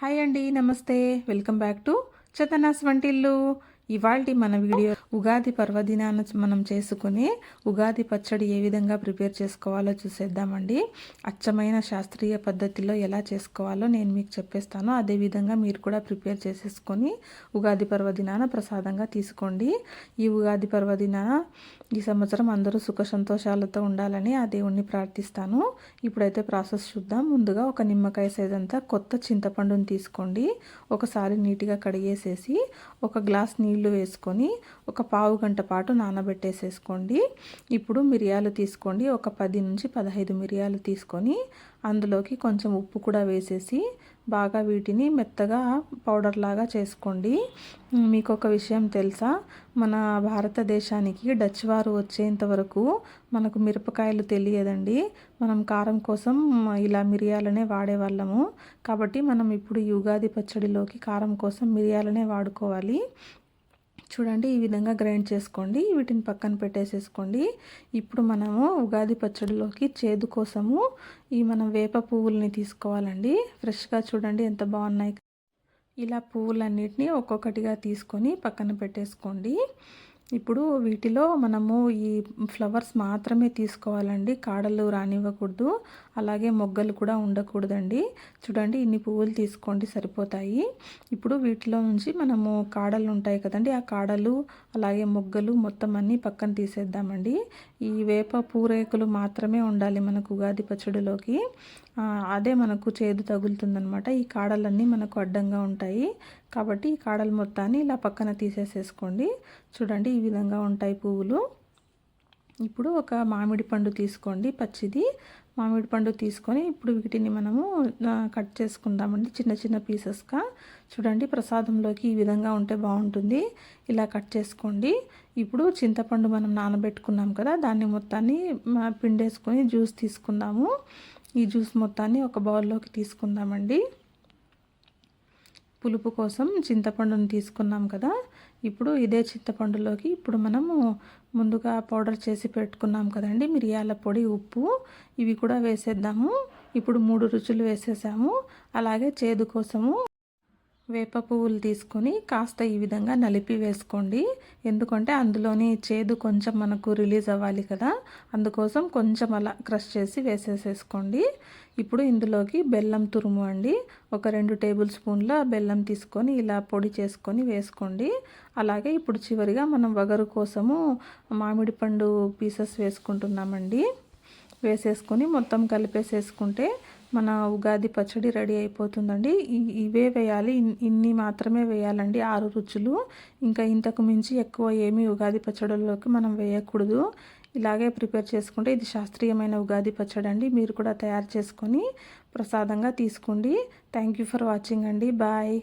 Hi అండి నమస్తే. Welcome back to చతనాస్ వంటిల్లు. ఇవాళ మన వీడియో ఉగాది పర్వదినాన మనం చేసుకుని ఉగాది పచ్చడి ఏ విధంగా ప్రిపేర్ చేసుకోవాలో చూసేద్దామండి. అచ్చమైన శాస్త్రీయ పద్ధతిలో ఎలా చేసుకోవాలో నేను మీకు చెప్పేస్తాను. అదేవిధంగా మీరు కూడా ప్రిపేర్ చేసేసుకొని ఉగాది పర్వదినాన ప్రసాదంగా తీసుకోండి. ఈ ఉగాది పర్వదినాన ఈ సంవత్సరం అందరూ సుఖ సంతోషాలతో ఉండాలని ఆ దేవుణ్ణి ప్రార్థిస్తాను. ఇప్పుడైతే ప్రాసెస్ చూద్దాం. ముందుగా ఒక నిమ్మకాయ సైజంతా కొత్త చింతపండుని తీసుకోండి. ఒకసారి నీట్గా కడిగేసేసి ఒక గ్లాస్ నీళ్ళు వేసుకొని ఒక పావు గంట పాటు నానబెట్టేసేసుకోండి. ఇప్పుడు మిరియాలు తీసుకోండి. ఒక పది నుంచి పదహైదు మిరియాలు తీసుకొని అందులోకి కొంచెం ఉప్పు కూడా వేసేసి బాగా వీటిని మెత్తగా పౌడర్ లాగా చేసుకోండి. మీకు ఒక విషయం తెలుసా? మన భారతదేశానికి డచ్ వారు వచ్చేంత వరకు మనకు మిరపకాయలు తెలియదండి. మనం కారం కోసం ఇలా మిరియాలనే వాడేవాళ్ళము. కాబట్టి మనం ఇప్పుడు యుగాది పచ్చడిలోకి కారం కోసం మిరియాలనే వాడుకోవాలి. చూడండి ఈ విధంగా గ్రైండ్ చేసుకోండి. వీటిని పక్కన పెట్టేసేసుకోండి. ఇప్పుడు మనము ఉగాది పచ్చడిలోకి చేదు కోసము ఈ మనం వేప పువ్వుల్ని తీసుకోవాలండి. ఫ్రెష్గా చూడండి ఎంత బాగున్నాయి. ఇలా పువ్వులన్నిటినీ ఒక్కొక్కటిగా తీసుకొని పక్కన పెట్టేసుకోండి. ఇప్పుడు వీటిలో మనము ఈ ఫ్లవర్స్ మాత్రమే తీసుకోవాలండి. కాడలు రానివ్వకూడదు. అలాగే మొగ్గలు కూడా ఉండకూడదండి. చూడండి ఇన్ని పువ్వులు తీసుకోండి సరిపోతాయి. ఇప్పుడు వీటిలో నుంచి మనము కాడలు ఉంటాయి కదండి ఆ కాడలు అలాగే మొగ్గలు మొత్తం అన్నీ పక్కన తీసేద్దామండి. ఈ వేప పూరేకులు మాత్రమే ఉండాలి మనకు ఉగాది పచ్చడిలోకి. అదే మనకు చేదు తగులుతుందనమాట ఈ కాడలన్నీ మనకు అడ్డంగా ఉంటాయి. కాబట్టి ఈ కాడలు మొత్తాన్ని ఇలా పక్కన తీసేసేసుకోండి. చూడండి ఈ విధంగా ఉంటాయి పువ్వులు. ఇప్పుడు ఒక మామిడి పండు తీసుకోండి పచ్చిది. మామిడి పండు తీసుకొని ఇప్పుడు వీటిని మనము కట్ చేసుకుందామండి చిన్న చిన్న పీసెస్గా. చూడండి ప్రసాదంలోకి ఈ విధంగా ఉంటే బాగుంటుంది. ఇలా కట్ చేసుకోండి. ఇప్పుడు చింతపండు మనం నానబెట్టుకున్నాం కదా దాన్ని మొత్తాన్ని పిండేసుకొని జ్యూస్ తీసుకుందాము. ఈ జ్యూస్ మొత్తాన్ని ఒక బౌల్లోకి తీసుకుందామండి. పులుపు కోసం చింతపండుని తీసుకున్నాం కదా. ఇప్పుడు ఇదే చింతపండులోకి ఇప్పుడు మనము ముందుగా పౌడర్ చేసి పెట్టుకున్నాం కదండి మిరియాల పొడి ఉప్పు ఇవి కూడా వేసేద్దాము. ఇప్పుడు మూడు రుచులు వేసేసాము. అలాగే చేదు కోసము వేప పువ్వులు తీసుకొని కాస్త ఈ విధంగా నలిపి వేసుకోండి. ఎందుకంటే అందులోని చేదు కొంచెం మనకు రిలీజ్ అవ్వాలి కదా. అందుకోసం కొంచెం అలా క్రష్ చేసి వేసేసేసుకోండి. ఇప్పుడు ఇందులోకి బెల్లం తురుము అండి. ఒక రెండు టేబుల్ స్పూన్ల బెల్లం తీసుకొని ఇలా పొడి చేసుకొని వేసుకోండి. అలాగే ఇప్పుడు చివరిగా మనం వగరు కోసము మామిడి పండు పీసెస్ వేసుకుంటున్నామండి. వేసేసుకొని మొత్తం కలిపేసేసుకుంటే మన ఉగాది పచ్చడి రెడీ అయిపోతుందండి. ఇవే వేయాలి. ఇన్ని మాత్రమే వేయాలండి. ఆరు రుచులు. ఇంకా ఇంతకు మించి ఎక్కువ ఏమీ ఉగాది పచ్చడిలోకి మనం వేయకూడదు. ఇలాగే ప్రిపేర్ చేసుకుంటే ఇది శాస్త్రీయమైన ఉగాది పచ్చడి అండి. మీరు కూడా తయారు చేసుకొని ప్రసాదంగా తీసుకోండి. థ్యాంక్ యూ ఫర్ వాచింగ్ అండి. బాయ్.